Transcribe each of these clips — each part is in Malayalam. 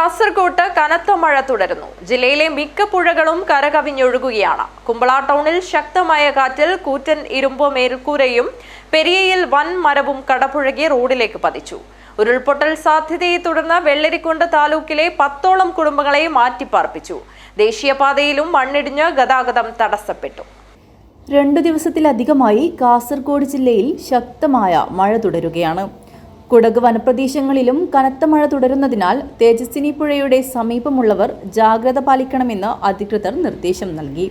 കാസർകോട്ട് കനത്ത മഴ തുടരുന്നു. ജില്ലയിലെ മിക്ക പുഴകളും കരകവിഞ്ഞൊഴുകുകയാണ്. കുമ്പള ടൗണിൽ ശക്തമായ കാറ്റിൽ കൂറ്റൻ ഇരുമ്പ് മേൽക്കൂരയും പെരിയയിൽ വൻ മരവും കടപുഴകി റോഡിലേക്ക് പതിച്ചു. ഉരുൾപൊട്ടൽ സാധ്യതയെ തുടർന്ന് വെള്ളരിക്കുണ്ട് താലൂക്കിലെ പത്തോളം കുടുംബങ്ങളെ മാറ്റിപ്പാർപ്പിച്ചു. ദേശീയപാതയിലും മണ്ണിടിഞ്ഞ് ഗതാഗതം തടസ്സപ്പെട്ടു. രണ്ടു ദിവസത്തിലധികമായി കാസർഗോഡ് ജില്ലയിൽ ശക്തമായ മഴ തുടരുകയാണ്. കുടക് വനപ്രദേശങ്ങളിലും കനത്ത മഴ തുടരുന്നതിനാൽ തേജസ്വിനി പുഴയുടെ സമീപമുള്ളവർ ജാഗ്രത പാലിക്കണമെന്ന് അധികൃതർ നിർദ്ദേശം നൽകി.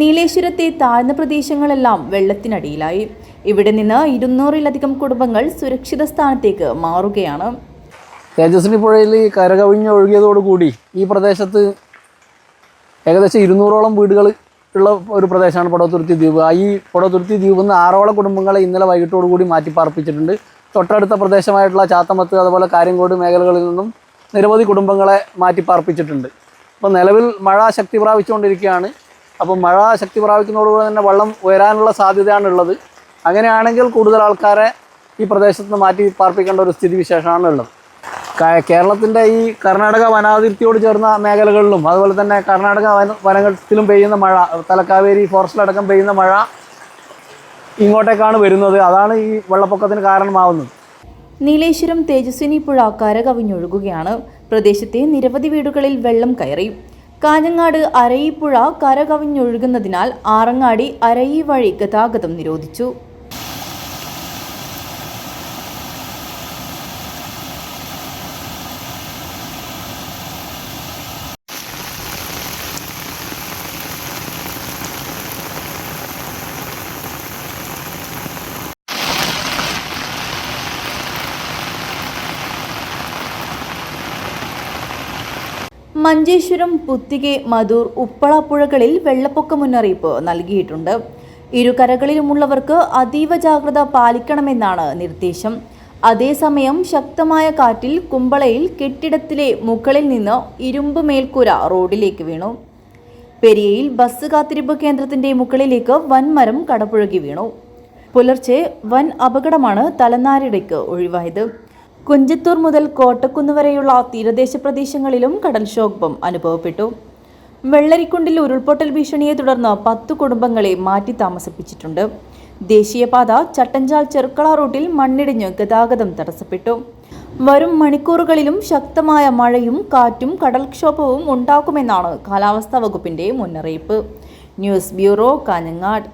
നീലേശ്വരത്തെ താഴ്ന്ന പ്രദേശങ്ങളെല്ലാം വെള്ളത്തിനടിയിലായി. ഇവിടെ നിന്ന് ഇരുന്നൂറിലധികം കുടുംബങ്ങൾ സുരക്ഷിത സ്ഥാനത്തേക്ക് മാറുകയാണ്. തേജസ്വിനി പുഴയിൽ കരകവിഞ്ഞ് ഒഴുകിയതോടുകൂടി ഈ പ്രദേശത്ത് ഏകദേശം ഇരുന്നൂറോളം വീടുകൾ ഉള്ള ഒരു പ്രദേശമാണ് പടവത്തുരുത്തി ദ്വീപ്. ഈ പടവത്തുരുത്തി ദ്വീപിൽ നിന്ന് ആറോളം കുടുംബങ്ങളെ ഇന്നലെ വൈകിട്ടോടുകൂടി മാറ്റിപ്പാർപ്പിച്ചിട്ടുണ്ട്. തൊട്ടടുത്ത പ്രദേശമായിട്ടുള്ള ചാത്തമത്ത് അതുപോലെ കാര്യങ്കോട് മേഖലകളിൽ നിന്നും നിരവധി കുടുംബങ്ങളെ മാറ്റിപ്പാർപ്പിച്ചിട്ടുണ്ട്. അപ്പോൾ നിലവിൽ മഴ ശക്തി പ്രാപിച്ചുകൊണ്ടിരിക്കുകയാണ്. അപ്പോൾ മഴ ശക്തി പ്രാപിക്കുന്നതോടുകൂടി തന്നെ വെള്ളം ഉയരാനുള്ള സാധ്യതയാണുള്ളത്. അങ്ങനെയാണെങ്കിൽ കൂടുതൽ ആൾക്കാരെ ഈ പ്രദേശത്ത് നിന്ന് മാറ്റി പാർപ്പിക്കേണ്ട ഒരു സ്ഥിതിവിശേഷമാണ് ഉള്ളത് കേരളത്തിന്റെ ഈ കർണാടക വനാതിർത്തിയോട് ചേർന്ന മേഖലകളിലും അതുപോലെ തന്നെ കർണാടക വന വനത്തിലും പെയ്യുന്ന മഴ തലക്കാവേരി ഫോറസ്റ്റിലടക്കം പെയ്യുന്ന മഴ ഇങ്ങോട്ടേക്കാണ് വരുന്നത്. അതാണ് ഈ വെള്ളപ്പൊക്കത്തിന് കാരണമാവുന്നത്. നീലേശ്വരം തേജസ്വിനി പുഴ കരകവിഞ്ഞൊഴുകുകയാണ്. പ്രദേശത്തെ നിരവധി വീടുകളിൽ വെള്ളം കയറി. കാഞ്ഞങ്ങാട് അരയിപ്പുഴ കരകവിഞ്ഞൊഴുകുന്നതിനാൽ ആറങ്ങാടി അരയി വഴി ഗതാഗതം നിരോധിച്ചു. മഞ്ചേശ്വരം പുത്തികെ മധൂർ ഉപ്പള പുഴകളിൽ വെള്ളപ്പൊക്ക മുന്നറിയിപ്പ് നൽകിയിട്ടുണ്ട്. ഇരുകരകളിലുമുള്ളവർക്ക് അതീവ ജാഗ്രത പാലിക്കണമെന്നാണ് നിർദ്ദേശം. അതേസമയം ശക്തമായ കാറ്റിൽ കുമ്പളയിൽ കെട്ടിടത്തിലെ മുകളിൽ നിന്ന് ഇരുമ്പ് മേൽക്കൂര റോഡിലേക്ക് വീണു. പെരിയയിൽ ബസ് കാത്തിരിപ്പ് കേന്ദ്രത്തിന്റെ മുകളിലേക്ക് വൻമരം കടപുഴകി വീണു. പുലർച്ചെ വൻ അപകടമാണ് തലനാരിടയ്ക്ക് ഒഴിവായത്. കുഞ്ചത്തൂർ മുതൽ കോട്ടക്കുന്ന് വരെയുള്ള തീരദേശ പ്രദേശങ്ങളിലും കടൽക്ഷോഭം അനുഭവപ്പെട്ടു. വെള്ളരിക്കുണ്ടിൽ ഉരുൾപൊട്ടൽ ഭീഷണിയെ തുടർന്ന് പത്തു കുടുംബങ്ങളെ മാറ്റി താമസിപ്പിച്ചിട്ടുണ്ട്. ദേശീയപാത ചട്ടഞ്ചാൽ ചെറുക്കള റൂട്ടിൽ മണ്ണിടിഞ്ഞ് ഗതാഗതം തടസ്സപ്പെട്ടു. വരും മണിക്കൂറുകളിലും ശക്തമായ മഴയും കാറ്റും കടൽക്ഷോഭവും ഉണ്ടാക്കുമെന്നാണ് കാലാവസ്ഥാ വകുപ്പിന്റെ മുന്നറിയിപ്പ്. News bureau Kanhangad.